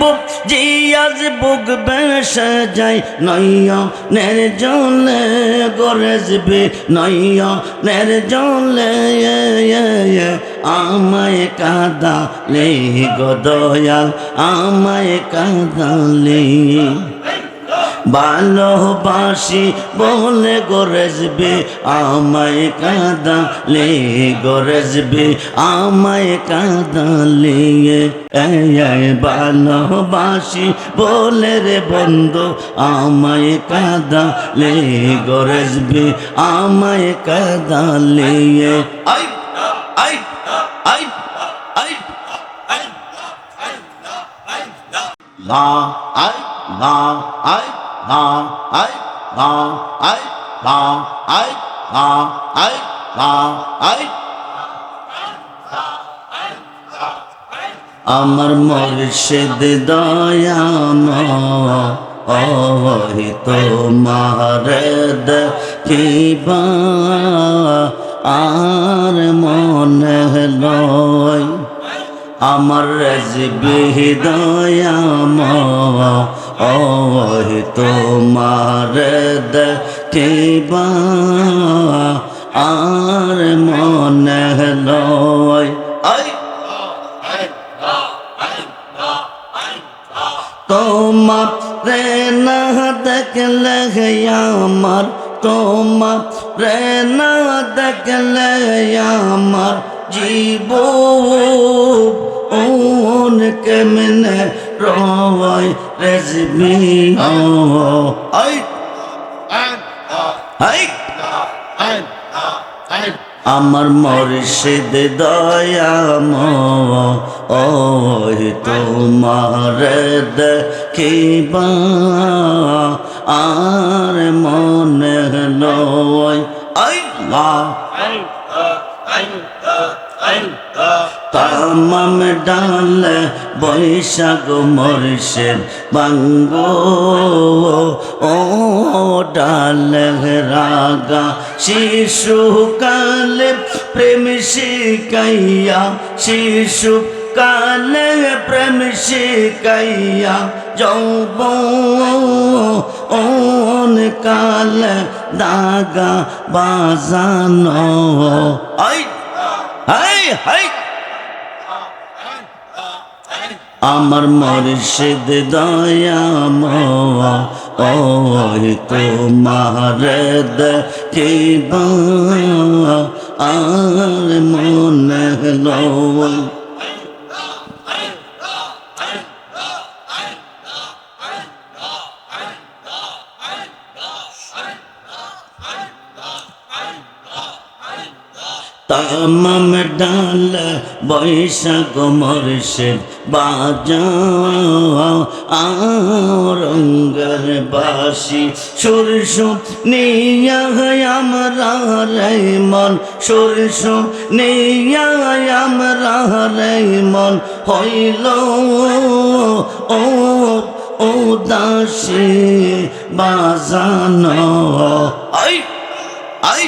বুক জিয়াজ বুক বেসে যাই নের জলে গরেজবে, নইয়া নের জলে আমায় কাদালে গদয়াল আমায় কাদালে। ভালোবাসি বলে গরেজবে আমায় কাদালে গরেজবে আমায় কাদালে ভালোবাসি বলে রে বন্ধু আমায় কাদালে গরেজবে আমায় কাদালে আই আই আই আই la ai la ai la ai la ai la ai la ai la ai আমার মর্ষিদ দয়াম ওহি তোমার দেখিবা, আর মনে লয় আমার রাজবি হৃদয়াম ওহি তোমার দেখিবা আর মনে লয়। তোমার রে না দেখলে আমার তোমার রে না দেখলে আমার জীব ওন কেমনে রয় রেজবি। আই। আই। আমার মর্ষিদ দয়াম, ওই তোমার দেখিবা। আর মনে লয় আই তামাম ডাল, বৈশাখ মর্ষেদ বাঙ্গো, ও ডাল রাগা শিশু কালে প্রেম শিকাইয়া শিশু কালে প্রেম শিকাইয়া যৌব ওন কালে দাগা বাজানো। আই হাই হাই আমার মর্ষিদ দয়াম ওই তোমার দেখিবা। আর মনে তামাম ডাল বৈশাখ মর্ষেদ বাজা আরঙ্গের বাসি সরষ নিয়া আমরা রে মন সরষ নিয়া আমরা রে মন হইল ও ও দাসী বাজানো আই আই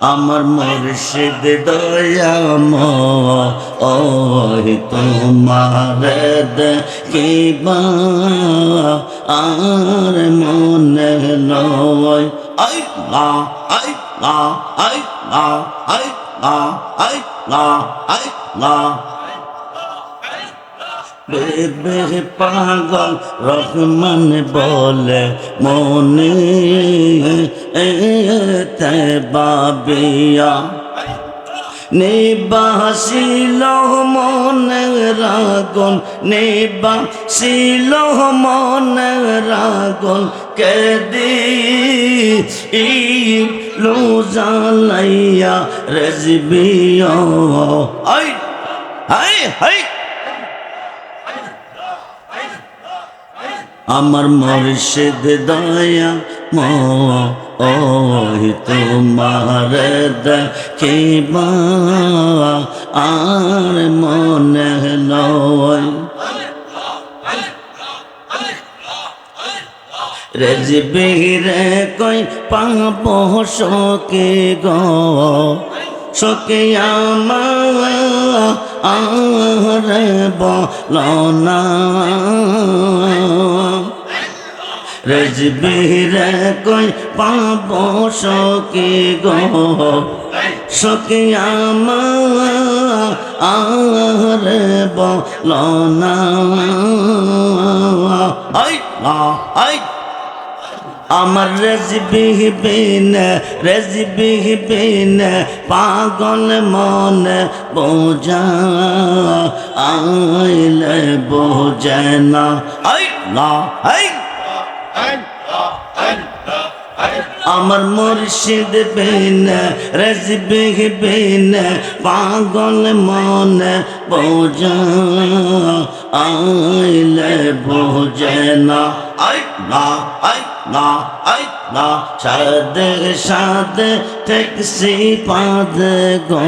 আমার মুর্শিদ দয়াম, ওই তোমার দেখিবা। আর মনে নয়, আই লা আই লা আই লা আই লা আই লা আই লা। পাগল রহমান বলে মনে এতে বাবিয়া। নিবাসিল মনে রাগন, নিবাসিল মনে রাগন, কেদি ই লো জালাইয়া রেজবিয়া আই হাই হাই। আমার মর্ষিদ দয়া ম ওই তোমার দেখিবা আর মনে নয়। রেজবি রে কই পাব সকে গ সকে আমা, আরে বলো না। রেজবিরে কই পাব সকি গো? সকি আমার আরে বলো না। আমার রেজবি বিন রেজবি বিন পাগল মন বোঝা, আইলে বোঝে না। আই না আই। আমার মুর্শিদ বিন, রেজবি বিন, পাগল মন, বোঝা, আইলে বোঝে না। আই না আই না আই না, সাদে সাদে টেক্সি পাদ গো।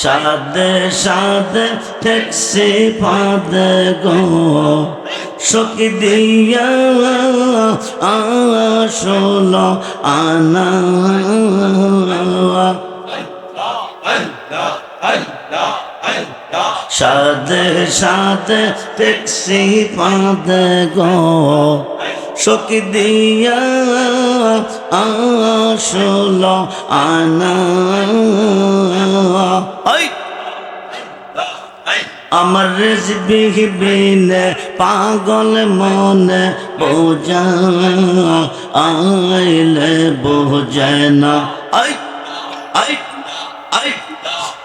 সাদে সাদে টেক্সি পাদ গো। সকি দিয়া আসল আনা। সাদে সাদে টেক্সি পাদ গো। সকি দিয়া আসল আনা। আমার রেজবি বিনে পাগল মনে বোঝা, আইলে বোঝে না। আই আই আই,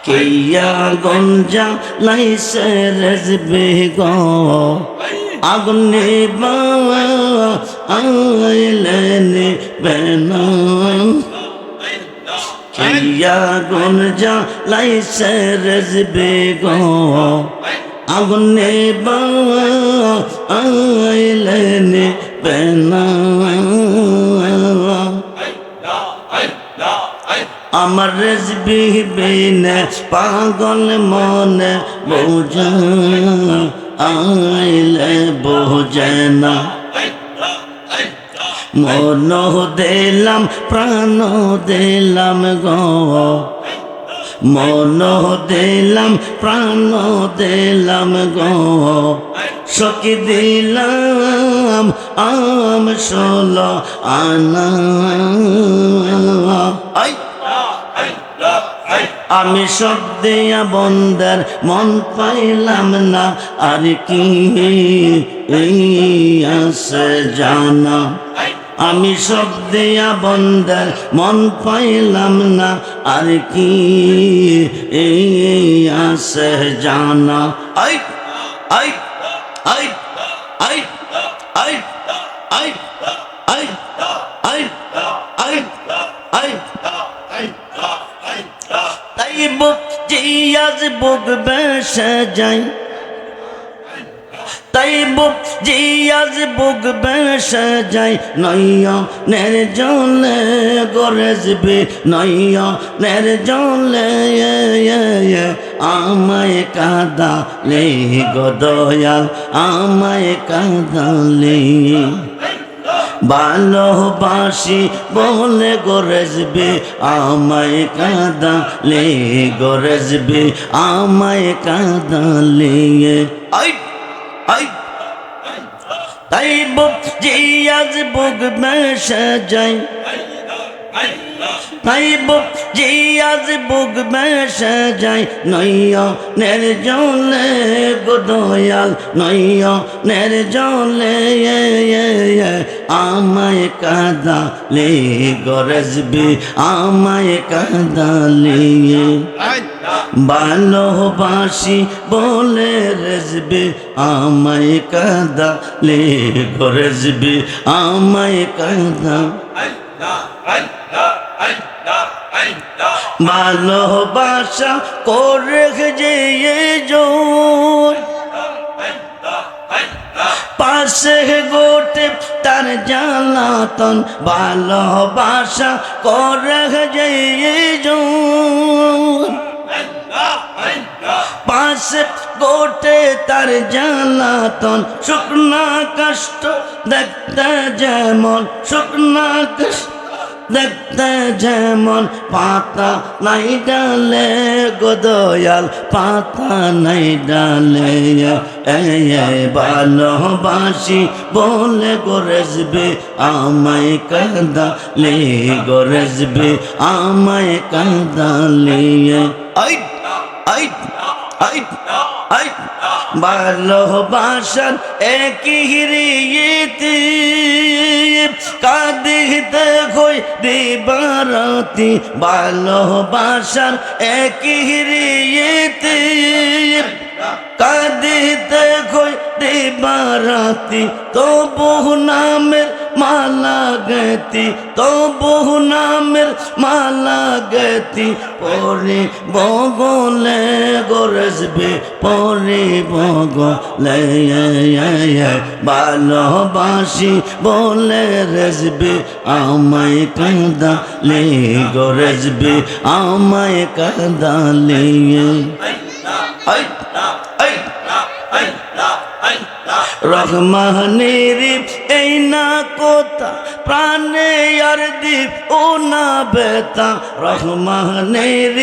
কিয়া গঞ্জা গো। আগুনে বা আইলে নিবে না। কিয়া গঞ্জা লাইসে গো। আগুনে বা আইলে নিবে না আমার রেজবি বিনে পাগল মনে বোঝা, আইলে বোঝে না। মন দিলাম প্রাণ দিলাম গো। মন দিলাম, প্রাণ দিলাম গো। সকি দিলাম, আম ষোল আনা। আমি সব দিয়া বন্দার মন পাইলাম না, আর কি এই আছে জানা। আমি সব দিয়া বন্দার মন পাইলাম না আর কি এই জানা আই আই আই আই আই আই আই আই আই আই তাই বুক জিয়াজ বুক বেসে যাই তাই বুক জিয়াজ বুক বেসে যাই নইয়া নের জলে গরেজবি, নইয়া নের জলে আমায় কাদালে গদয়াল আমায় কাদালে। ভালোবাসি বলে গরজবে, আমায় কাঁদালে গরজবে, আমায় কাঁদালে। তাই বুক জিয়াজ বুক মেশে যাই তাই বুক জিয়াজ বুক মেশে যাই নইয়া নের জলে গোদয়াল নইয়া নের জলে আমায় কাদালে গরজবি আমায় কাদালে। ভালোবাসি বলে রেজবে, আমায় কাদালে গরজবি আমায় কাদা। ভালোবাসা করে যে পাশে গোটে তার জ্বালাতন, ভালোবাসা করে যে পাশে গোটে তার জ্বালাতন, শুকনা কষ্ট দেখতে যেমন শুকনা কষ্ট। দেখতে যেমন পাতা নাই ডালে গোদয়াল পাতা নাই ডালে ভালোবাসি বলে গরেজবে আমায় কাঁদালে গরেজবে আমায় কাঁদালে আই আই আই আই ভালোবাসার একই হিরিয়েতে কাঁদিতে কই দিবারতি ভালোবাসার একই হিরিয়েতে কাঁদিতে কই দিবারতি তো বহু নামের মালা গতি তো বহু নামের মালা গতি পরে বগলে গরজবে পরে বগলে ভালোবাসি বলে রেজবে আমায় কাঁদালে গরজবে আমায় কাঁদালে আই আই আই রহমানের এই না কোথা প্রাণে আর দীপ, ও না বেতা। রহমানের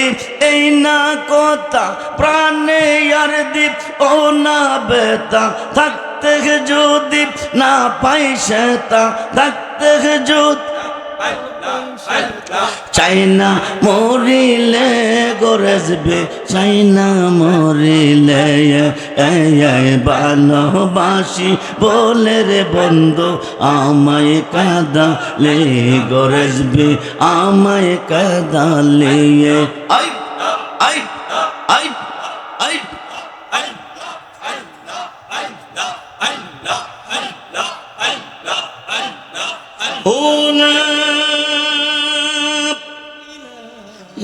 এই না কোথা প্রাণে আর দীপ, ও না বেতা। থাকতে যদি না পাই সেতা, থাকতে যদি চাইনা মরিলে গরজবে চাইনা মরিলে ভালোবাসি বলে রে বন্ধু আমায় কাদালে গরজবে আমায় কাদালে আই আই